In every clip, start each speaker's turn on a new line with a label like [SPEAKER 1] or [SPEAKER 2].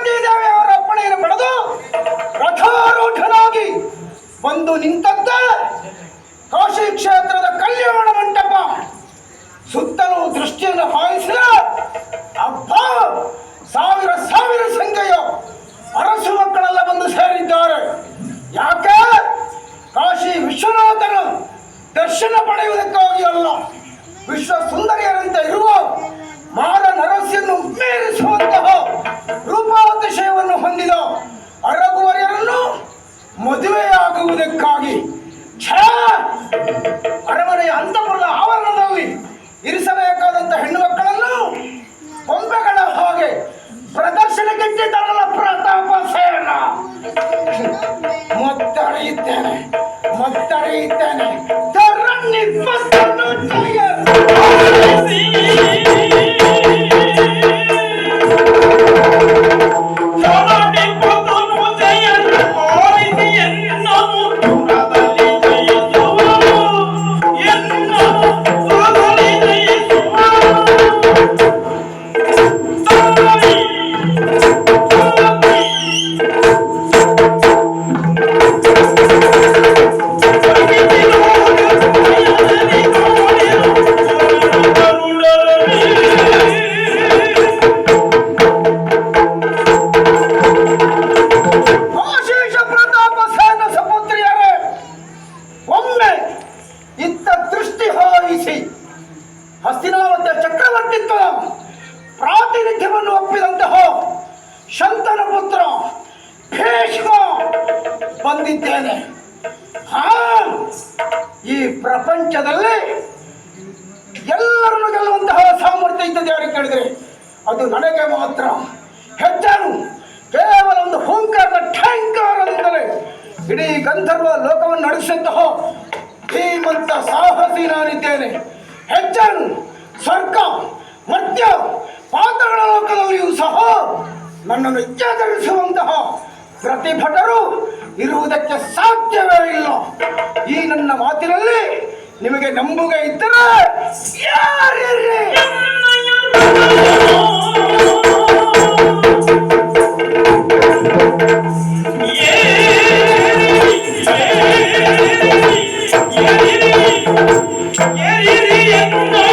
[SPEAKER 1] ಸತ್ಯವತಿ ದೇವಿ ಅವರ ಅಪ್ಪಣೆಯನ್ನು ಪಡೆದು ರಥಾರೂಢನಾಗಿ ಬಂದು ನಿಂತಂತೆ? ಕಾಶಿ ಕ್ಷೇತ್ರದ ಕಲ್ಯಾಣ ಮಂಟಪ ಸುತ್ತಲೂ ದೃಷ್ಟಿಯನ್ನು ಹಾಯಿಸಿದ ಅಪ್ಪ ಸಾವಿರ ಸಾವಿರ ಸಂಖ್ಯೆಯ ಅರಸು ಮಕ್ಕಳೆಲ್ಲ ಬಂದು ಸೇರಿದ್ದಾರೆ. ಯಾಕೆ? ಕಾಶಿ ವಿಶ್ವನಾಥನ ದರ್ಶನ ಪಡೆಯುವುದಕ್ಕಾಗಿ ಅಲ್ಲ, ವಿಶ್ವ ಸುಂದರಿಯರಂತೆ ಅರಮನೆಯ ಅಂತಪುರದ ಆವರಣದಲ್ಲಿ ಇರಿಸಬೇಕಾದಂಥ ಹೆಣ್ಣು ಮಕ್ಕಳನ್ನು ಕೊಂಬೆಗಳ ಹಾಗೆ ಪ್ರದರ್ಶನಕ್ಕಿಟ್ಟಿದ್ದಾರಲ್ಲ ಪ್ರತಾಪ ಸೇನ. ಮತ್ತರೆಯುತ್ತೇನೆ ಮತ್ತರೆಯುತ್ತೇನೆ. ಬಂದಿದ್ದೇನೆ. ಹಾ, ಈ ಪ್ರಪಂಚದಲ್ಲಿ ಎಲ್ಲರನ್ನು ಗೆಲ್ಲುವಂತಹ ಸಾಮರ್ಥ್ಯ ಇದ್ದದ್ದು ಯಾರಿಗೆ ಕೇಳಿದ್ರೆ? ಅದು ನನಗೆ ಮಾತ್ರ. ಹೆಚ್ಚಾನು, ಕೇವಲ ಒಂದು ಹುಂಕಾರದ ಠಂಕಾರದಿಂದಲೇ ಇಡೀ ಗಂಧರ್ವ ಲೋಕವನ್ನು ನಡೆಸಿದ್ದಹ ಧೀಮಂತ ಸಾಹಸಿ ನಾನಿದ್ದೇನೆ. ಹೆಚ್ಚಾನು, ಸ್ವರ್ಗ ಮಧ್ಯ ಪಾತ್ರಗಳ ಲೋಕದಲ್ಲಿಯೂ ಸಹ ನನ್ನನ್ನು ಇಚ್ಛಾಕರಿಸುವಂತಹ ಪ್ರತಿಭಟರು ಇರುವುದಕ್ಕೆ ಸಾಧ್ಯವೇ ಇಲ್ಲ ಈ ನನ್ನ ಮಾತಿನಲ್ಲಿ ನಿಮಗೆ ನಂಬುಗೆ ಇದ್ದರೆ ಯಾರಿರ್ರಿ ನಾನೊಬ್ಬನೇ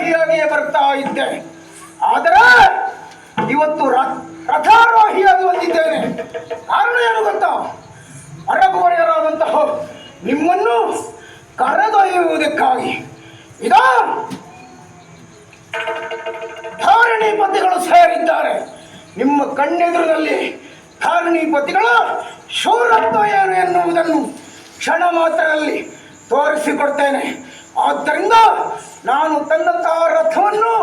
[SPEAKER 1] ಅಶ್ವಾರೋಹಿಯಾಗಿಯೇ ಬರ್ತಾ ಇದ್ದೆ. ಆದರೆ ಇವತ್ತು ರಥಾರೋಹಿಯಾಗಿ ಬಂದಿದ್ದೇನೆ. ಕಾರಣ ಏನು ಗೊತ್ತಾ? ಅರಗುವರೆಯರಾದಂತಹ ನಿಮ್ಮನ್ನು ಕರೆದೊಯ್ಯುವುದಕ್ಕಾಗಿ. ಈಗ ಧಾರಣಿ ಪತಿಗಳು ಸೇರಿದ್ದಾರೆ. ನಿಮ್ಮ ಕಣ್ಣೆದುರಿನಲ್ಲಿ ಧಾರಣೀಪತಿಗಳ ಶೂರತ್ವ ಏನು ಎನ್ನುವುದನ್ನು ಕ್ಷಣ ಮಾತ್ರದಲ್ಲಿ ತೋರಿಸಿಕೊಡ್ತೇನೆ. ಆದ್ದರಿಂದ ನಾನು ತನ್ನಂತಹ ರಥವನ್ನು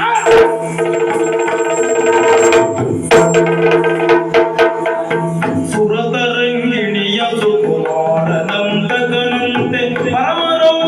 [SPEAKER 1] ಆ